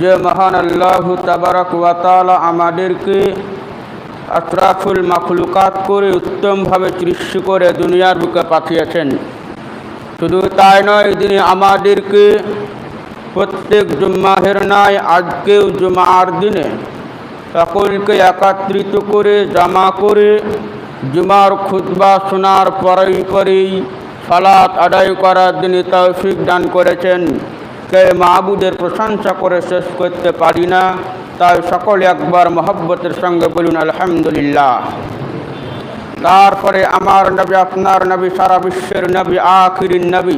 যে মহান আল্লাহ তাবারক ওয়াতালা আমাদেরকে আশরাফুল মাখলুকাত করে উত্তমভাবে সৃষ্টি করে দুনিয়ার বুকে পাঠিয়েছেন। শুধু তাই নয়, তিনি আমাদেরকে প্রত্যেক জুম্মাহের নয় আজকেও জুমার দিনে সকলকে একত্রিত করে জমা করে জুমার খুতবা শোনার পরেই পরেই সালাত আদায় করার দিনে তৌফিক দান করেছেন। কে মাহবুদের প্রশংসা করে শেষ করতে পারি না। তাই সকলে একবার মহব্বতের সঙ্গে বলুন, আলহামদুলিল্লাহ। তারপরে আমার নবী, আপনার নবী, সারা বিশ্বের নবী আখির নবী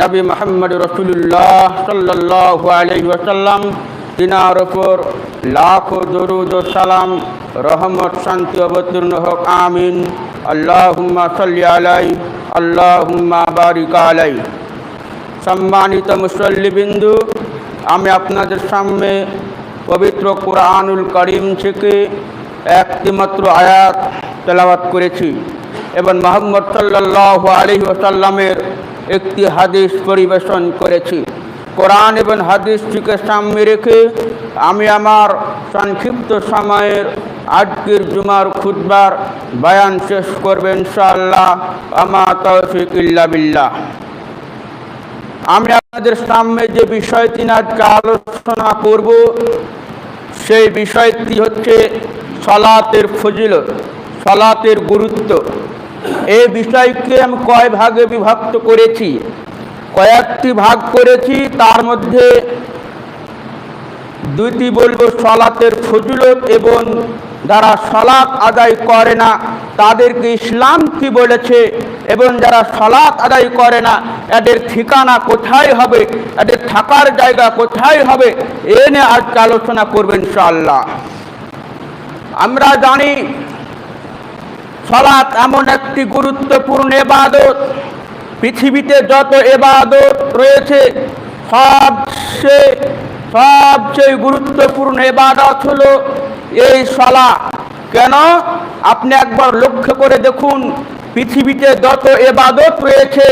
নবী মোহাম্মদ রসুল্লাহ সাল্লাহ আলহি ওসাল্লাম তিনার ওপর লাখো দরুদ সালাম, রহমত, শান্তি অবতীর্ণ হোক, আমিন। আল্লাহুম্মা সাল্লি আলাই আল্লাহুম্মা বারিক আলাই সম্মানিত মুসল্লিবিন্দু, আমি আপনাদের সামনে পবিত্র কোরআনুল করিম থেকে একটিমাত্র আয়াত তেলাওয়াত করেছি এবং মোহাম্মদ সাল্লাহ আলী ওসাল্লামের একটি হাদিস পরিবেশন করেছি। কোরআন এবং হাদিসটিকে সামনে রেখে আমি আমার সংক্ষিপ্ত সময়ের আজকের জুমার খুদবার বয়ান শেষ করবেন ইনশাআল্লাহ। আমা তৌফিক ইল্লা বিল্লাহ। আমি আপনাদের সামনে যে বিষয়টি আজকে আলোচনা করব, সেই বিষয়টি হচ্ছে সলাতের ফজিলত, সলাতের গুরুত্ব। এই বিষয়কে আমি কয় ভাগে বিভক্ত করেছি? কয়েকটি ভাগ করেছি, তার মধ্যে দুইটি বলব সলাতের ফজিলত এবং যারা সলাৎ আদায় করে না, তাদেরকে ইসলাম কি বলেছে? এবং যারা সলাৎ আদায় করে না, এদের ঠিকানা কোথায় হবে? এদের থাকার জায়গা কোথায় হবে? এ নিয়ে আজকে আলোচনা করবেন ইনশাআল্লাহ। আমরা জানি সলাৎ এমন একটি গুরুত্বপূর্ণ এবাদত। পৃথিবীতে যত এবাদত রয়েছে, সবচেয়ে সবচেয়ে গুরুত্বপূর্ণ এবাদত হলো এই সলা কেন? আপনি একবার লক্ষ্য করে দেখুন পৃথিবীতে যত এবাদত রয়েছে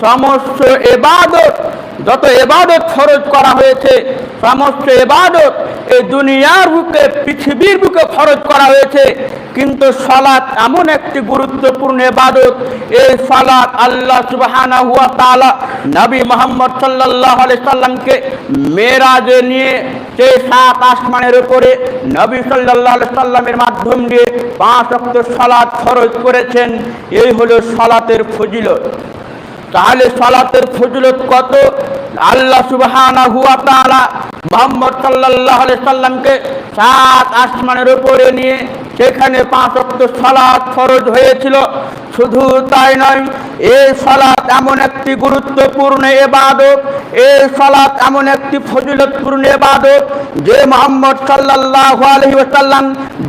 সমস্ত এবাদত যত এবাদত খরচ করা হয়েছে, সমস্ত এবাদত এই দুনিয়ার বুকে, পৃথিবীর বুকে খরচ করা হয়েছে। কিন্তু সলাৎ এমন একটি গুরুত্বপূর্ণ এবাদত, এই সলাৎ আল্লাহ সুবাহানা হুয়া তালা নবী মোহাম্মদ সাল্লাহ সাল্লামকে মেয়েরাজে নিয়ে সেই সাত আসমানের উপরে নবী সাল্লাহ সাল্লামের মাধ্যম দিয়ে পাঁচ অক্ট সলাৎ খরচ করেছেন, এই হলো সলাতের ফজিলত। তাহলে সলাতের ফজিলত কত? আল্লাহ সুবহানা হুয়া তাআলা মোহাম্মদ সাল্লাল্লাহু আলাইহি সাল্লামকে সাত আসমানের উপরে নিয়ে সেখানে পাঁচ অক্ট সলাৎ ফরজ হয়েছিল। শুধু তাই নয় এই সলাৎ এমন একটি গুরুত্বপূর্ণ এবাদত এই সলাৎ এমন একটি ফজিলতপূর্ণ এবাদত যে মোহাম্মদ সাল্লাল্লাহু আলাইহি ওয়াসাল্লাম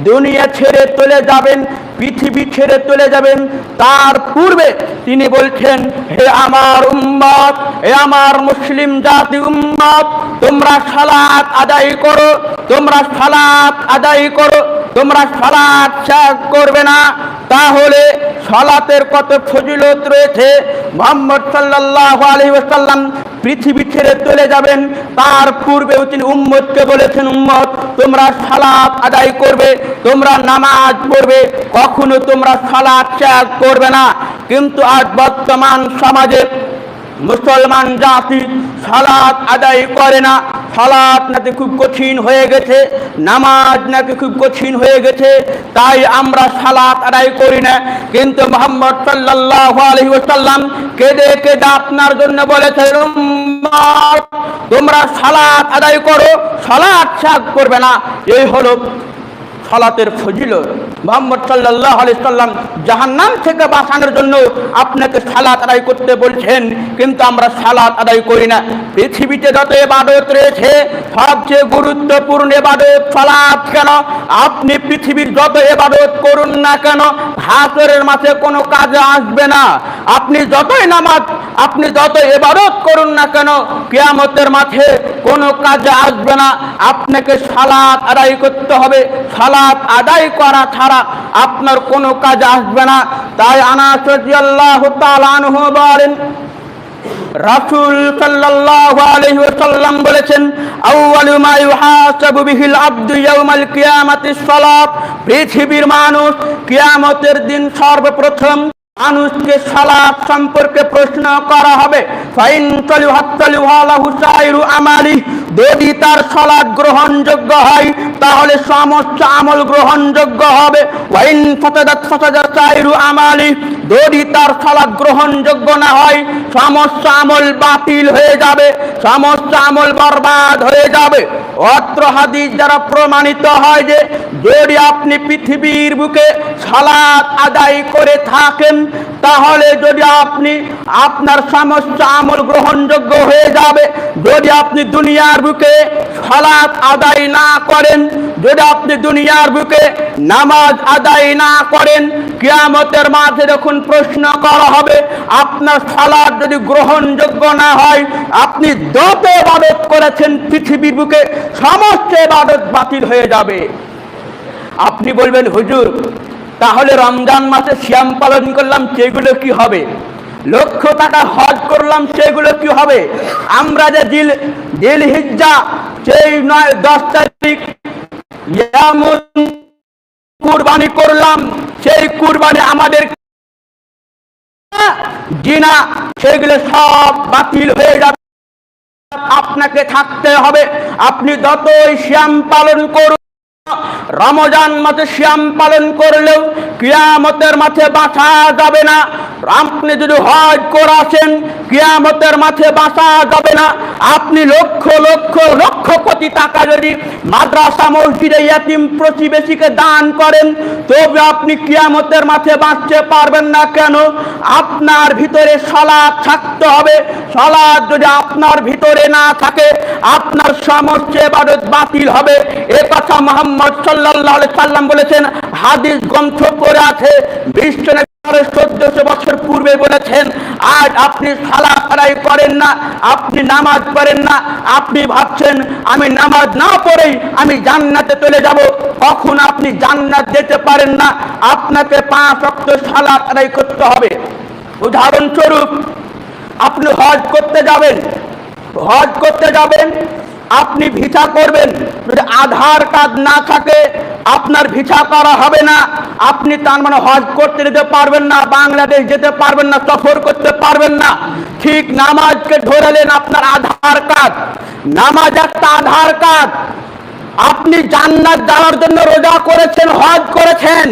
দুনিয়া ছেড়ে চলে যাবেন। পৃথিবী ছেড়ে চলে যাবেন। তার পূর্বে তিনি বলছেন, হে আমার উম্মত, হে আমার মুসলিম জাতি উম্মত, তোমরা সালাত আদায় করো, তোমরা সালাত আদায় করো, তোমরা সালাত ত্যাগ করবে না। তাহলে সালাতের কত ফজিলত রয়েছে? মোহাম্মদ সাল্লাল্লাহু আলাইহি ওয়াসাল্লাম পৃথিবী ছেড়ে চলে যাবেন, তার পূর্বেও তিনি উম্মতকে বলেছেন, উম্মত, তোমরা সালাত আদায় করবে, তোমরা নামাজ পড়বে, কখনো তোমরা সালাত ত্যাগ করবে না। কিন্তু আজ বর্তমান সমাজে মুসলমান জাতি সালাত আদায় করে না। সালাত নাকি খুব কঠিন হয়ে গেছে নামাজ নাকি খুব কঠিন হয়ে গেছে তাই আমরা সালাত আদায় করি না। কিন্তু মোহাম্মদ সাল্লাল্লাহু আলাইহি ওয়াসাল্লাম কেঁদে কেঁদে আপনার জন্য উম্মত, তোমরা সালাত আদায় করো সালাত ত্যাগ করবে না। এই হলো সালাতের ফজিলত। মোহাম্মদ সাল্লাহ আলি সাল্লাম জাহান্নাম থেকে বাঁচানোর জন্য আপনাকে সালাত আদায় করতে বলছেন, কিন্তু আমরা সালাত আদায় করি না। পৃথিবীতে যত এবাদত রয়েছে, সবচেয়ে গুরুত্বপূর্ণ এবাদত সালাত কেন? আপনি পৃথিবীর যত এবাদত করুন না কেন হাসরের মাঠে কোনো কাজে আসবে না। আপনি যতই নামাজ আপনি যত এবাদত করুন না কেন, কিয়ামতের মাঠে কোনো কাজে আসবে না। আপনাকে সালাত আদায় করতে হবে। সালাত আদায় করা ছাড়া আপনার কোনো কাজ আসবে না। তাই আনাস তাআলা বলেন, রাসূল সাল্লাল্লাহু আলাইহি ওয়াসাল্লাম বলেছেন, আউয়ালু মা ইউহাসাবু বিহিল আবদু ইয়াউমাল কিয়ামাতিস সালাত। পৃথিবীর মানুষ কিয়ামতের দিন সর্বপ্রথম মানুষকে সালাদ সম্পর্কে প্রশ্ন করা হবে। যদি তার সালাত গ্রহণযোগ্য হয়, তাহলে সমস্ত আমল গ্রহণযোগ্য হবে। আমালি। যদি তার সালাত গ্রহণযোগ্য না হয়, সমস্ত আমল বাতিল হয়ে যাবে। সমস্ত আমল বরবাদ হয়ে যাবে। অত্র হাদিস দ্বারা প্রমাণিত হয় যে, যদি আপনি পৃথিবীর বুকে সালাদ আদায় করে থাকেন তাহলে যদি আপনি আপনার সমস্ত আমল গ্রহণযোগ্য হয়ে যাবে, যদি আপনি দুনিয়ার বুকে সালাত আদায় না করেন, যদি আপনি দুনিয়ার বুকে নামাজ আদায় না করেন, কিয়ামতের মাঝে যখন প্রশ্ন করা হবে, আপনার সালাদ যদি গ্রহণযোগ্য না হয়, আপনি যত ইবাদত করেছেন, পৃথিবীর বুকে সমস্ত ইবাদত বাতিল হয়ে যাবে। আপনি বলবেন, হুজুর তাহলে রমজান মাসে শ্যাম পালন করলাম, সেগুলো কি হবে? লক্ষ টাকা হজ করলাম, সেগুলো কি হবে? আমরা যে দিল দিল হিজ্জা সেই নয়, দশ তারিখ কুরবানি করলাম, সেই কুরবানি আমাদের জিনা, সেগুলো সব বাতিল হয়ে যাবে। আপনাকে থাকতে হবে, আপনি যতই শ্যাম পালন করুন রমজান মাসে শ্যাম পালন করলেও ক্রিয়ামতের মাঠে বাঁচা যাবে না। আপনি যদি হজ করাছেন, কিয়ামতের মাঠে বাঁচা যাবে না। আপনি লক্ষ লক্ষ লক্ষ কোটি টাকা যদি মাদ্রাসা, মসজিদে, ইয়াতিম প্রতিবেশীকে দান করেন, তবে আপনি কিয়ামতের মাঠে বাঁচতে পারবেন না কেন? আপনার ভিতরে সলাদ থাকতে হবে। সলাদ যদি আপনার ভিতরে না থাকে, আপনার সমস্ত এবাদত বাতিল হবে। এ কথা মোহাম্মদ আলাইহি সাল্লাম বলেছেন, হাদিস গ্রন্থ করে আছে বিশ্ব চোদ্দশো বছর পূর্বে বলেছেন, আজ আপনি সালা আদায় করেন না, আপনি নামাজ পড়েন না। আপনি ভাবছেন, আমি নামাজ না পড়েই আমি জান্নাতে চলে যাব। কখন আপনি জান্নাত যেতে পারেন না? আপনাকে পাঁচ অক্ট সালা আদায় করতে হবে। উদাহরণস্বরূপ, আপনি হজ করতে যাবেন। হজ করতে যাবেন আপনি ভিসা করবেন। যদি আধার কার্ড না থাকে, আপনার ভিসা করা হবে না। আপনি তার মানে হজ করতে যেতে পারবেন না, বাংলাদেশ যেতে পারবেন না, সফর করতে পারবেন না। ঠিক নামাজকে ধরালেন আপনার আধার কার্ড। নামাজ একটা আধার কার্ড। আপনি জান্নাত যাওয়ার জন্য রোজা করেছেন, হজ করেছেন।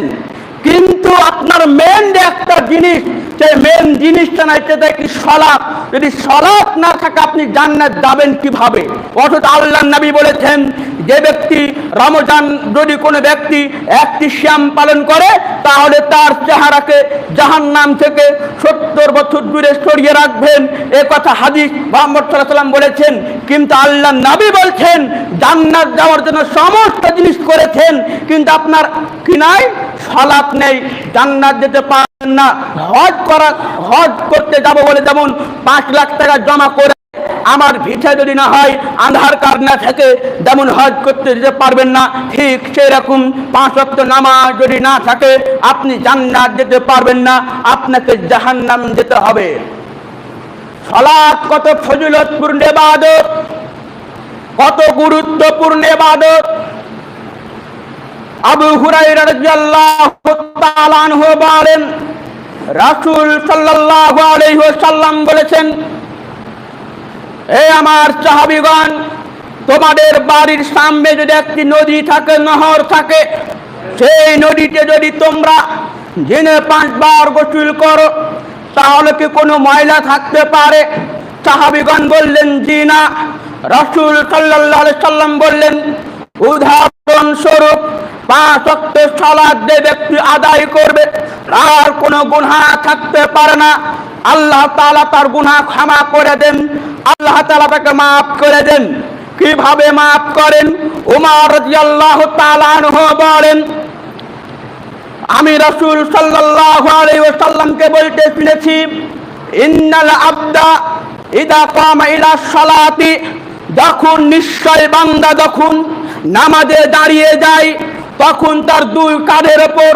কিন্তু আপনার মেন একটা জিনিস সেই মেন জিনিসটা নাই, সেটা কি সলাপ? যদি সলাপ না থাকে, আপনি জান্নাত যাবেন কীভাবে? অথচ আল্লাহ নবী বলেছেন যে ব্যক্তি রমজান যদি কোনো ব্যক্তি একটি শ্যাম পালন করে, তাহলে তার চেহারাকে জাহান নাম থেকে সত্তর বছর দূরে সরিয়ে রাখবেন। এ কথা হাদিস মোহাম্মদ সাল্লাম বলেছেন। কিন্তু আল্লাহ নবী বলছেন, জান্নাত যাওয়ার জন্য সমস্ত জিনিস করেছেন, কিন্তু আপনার কি নাই? সলাপ নেই। জান্নাত যেতে পারেন না। হজ করা, হজ করতে যাব বলে যেমন পাঁচ লাখ টাকা জমা করে আমার ভিসা যদি না হয়, আধার কার্ড না থাকে যেমন হজ করতে যেতে পারবেন না। ঠিক সেই রকম পাঁচ অক্ট নামাজ যদি না থাকে, আপনি জান্নাত যেতে পারবেন না, আপনাকে জাহান্নাম যেতে হবে। সলাৎ কত ফজিলতপূর্ণ ইবাদত, কত গুরুত্বপূর্ণ ইবাদত। আবু হুরাইরা রাদিয়াল্লাহু বলেন, রাসূল সাল্লাল্লাহু আলাইহি ওয়াসাল্লাম বলেছেন আমার সাহাবিগণ, তোমাদের বাড়ির সামনে যদি একটি নদী থাকে, নহর থাকে, সেই নদীতে যদি তোমরা দিনে পাঁচবার গোসল করো, তাহলে কি কোনো ময়লা থাকতে পারে? সাহাবিগণ বললেন, জি না। রসুল সাল্লাহ সাল্লাম বললেন উদাহরণ স্বরূপ পাঁচ অক্ট সালাদ যে ব্যক্তি আদায় করবে, তার কোনো গুনাহ থাকতে পারে না। আল্লাহ তাআলা তার গুনাহ ক্ষমা করে দেন। আল্লাহ তাআলা তাকে মাফ করে দেন। কীভাবে মাফ করেন? উমর রাদিয়াল্লাহু তাআলা আনহু বলেন, আমি রসুল সাল্লাল্লাহু আলাইহি ওয়াসাল্লামকে বলতে শুনেছি, ইন্নাল আবদা ইদা কামা ইলা সালাতি যখন নিশ্চয় বান্দা যখন নামাজে দাঁড়িয়ে যায়, তখন তার দুই কাঁধের ওপর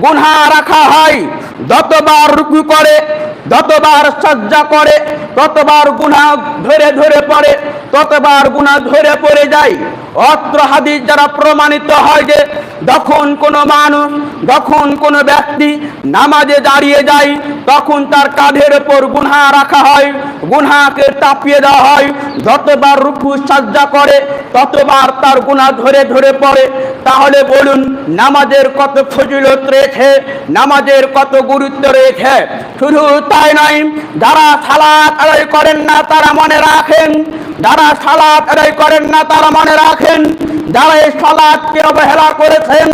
গুনহা রাখা হয়। যতবার রুকু করে, যতবার সজ্জা করে, ততবার গুণা ধরে ধরে পড়ে, ততবার গুণা ধরে পড়ে যায়। অত্র হাদিস যারা প্রমাণিত হয় যে, যখন কোনো মানুষ, যখন কোনো ব্যক্তি নামাজে দাঁড়িয়ে যায় তখন তার কাঁধের ওপর গুনহা রাখা হয়, গুনহাকে তাপিয়ে দেওয়া হয়। যতবার রুকু সাজ্জা করে, ততবার তার গুনাহ ধরে ধরে পড়ে। তাহলে বলুন, নামাজের কত ফজিলত রয়েছে, নামাজের কত গুরুত্ব রয়েছে? শুধু তাই নয়, যারা সালাত আদায় করেন না, তারা মনে রাখেন, যারা সালাত আদায় করেন না, তারা মনে রাখেন, যারা এই সালাদকে অবহেলা করেছেন